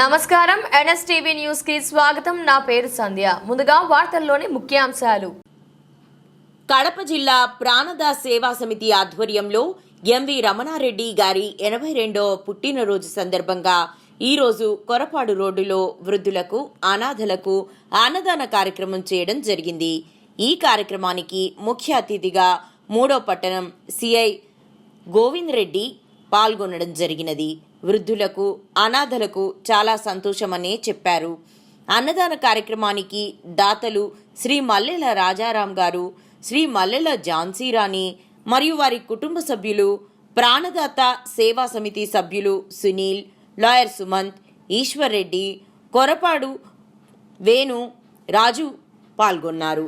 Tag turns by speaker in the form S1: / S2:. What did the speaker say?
S1: నమస్కారం. ఎన్ఎస్టీవీ న్యూస్కి స్వాగతం. నా పేరు సంధ్య. ముందుగా వార్తల్లోని ముఖ్యాంశాలు.
S2: కడప జిల్లా ప్రాణదాస్ సేవా సమితి ఆధ్వర్యంలో ఎంవి రమణారెడ్డి గారి ఎనభై రెండవ పుట్టినరోజు సందర్భంగా ఈరోజు కొరపాడు రోడ్డులో వృద్ధులకు అనాథలకు అన్నదాన కార్యక్రమం చేయడం జరిగింది. ఈ కార్యక్రమానికి ముఖ్య అతిథిగా మూడో పట్టణం సిఐ గోవింద్ రెడ్డి పాల్గొనడం జరిగినది. వృద్ధులకు అనాథలకు చాలా సంతోషమనే చెప్పారు. అన్నదాన కార్యక్రమానికి దాతలు శ్రీ మల్లెల రాజారాం గారు శ్రీ మల్లెల ఝాన్సీరాణి మరియు వారి కుటుంబ సభ్యులు ప్రాణదాత సేవా సమితి సభ్యులు సునీల్ లాయర్ సుమంత్ ఈశ్వర్ రెడ్డి కొరపాడు వేణు రాజు పాల్గొన్నారు.